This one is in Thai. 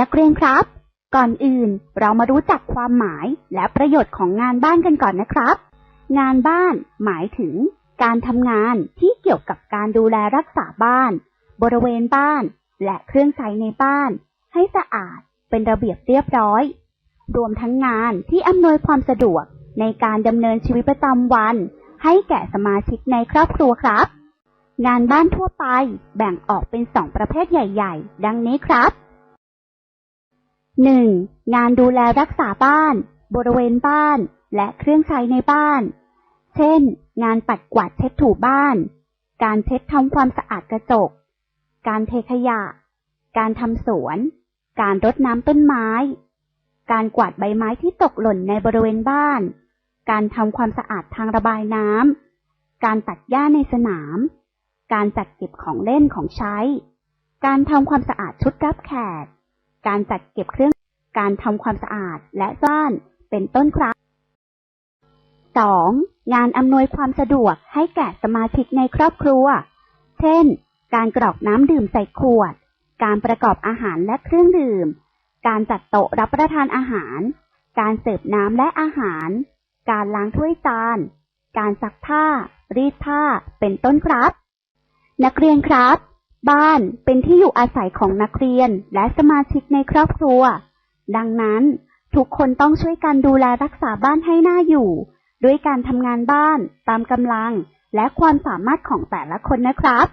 นักเรียนครับ ก่อนอื่นเรามารู้จักความหมายและประโยชน์ของงานบ้านกันก่อนนะครับ งานบ้านหมายถึง การทำงานที่เกี่ยวกับการดูแลรักษาบ้าน บริเวณบ้าน และเครื่องใช้ในบ้าน ให้สะอาดเป็นระเบียบเรียบร้อย รวมทั้งงานที่อำนวยความสะดวกในการดำเนินชีวิตประจำวัน ให้แก่สมาชิกในครอบครัวครับ งานบ้านทั่วไปแบ่งออกเป็นสองประเภทใหญ่ ๆ ดังนี้ครับ 1. งานดูแลรักษาบ้าน บริเวณบ้าน และเครื่องใช้ในบ้าน เช่น งานปัดกวาดเช็ดถูบ้าน การเช็ดทำความสะอาดกระจก การเทขยะ การทำสวน การรดน้ำต้นไม้ การกวาดใบไม้ที่ตกหล่นในบริเวณบ้าน การทำความสะอาดทางระบายน้ำ การตัดหญ้าในสนาม การจัดเก็บของเล่นของใช้ การทำความสะอาดชุดรับแขก การจัดเก็บเครื่องการทำความสะอาดและบ้านเป็นต้นครับ 2. งานอำนวยความสะดวกให้แก่สมาชิกในครอบครัว เช่น การกรอกน้ำดื่มใส่ขวด การประกอบอาหารและเครื่องดื่ม การจัดโต๊ะรับประทานอาหาร การเสิร์ฟน้ำและอาหาร การล้างถ้วยจาน การซักผ้า รีดผ้า เป็นต้นครับ นักเรียนครับ บ้านเป็นที่อยู่อาศัยของนักเรียนและสมาชิกในครอบครัว ดังนั้น ทุกคนต้องช่วยกันดูแลรักษาบ้านให้น่าอยู่ ด้วยการทำงานบ้านตามกำลังและความสามารถของแต่ละคนนะครับ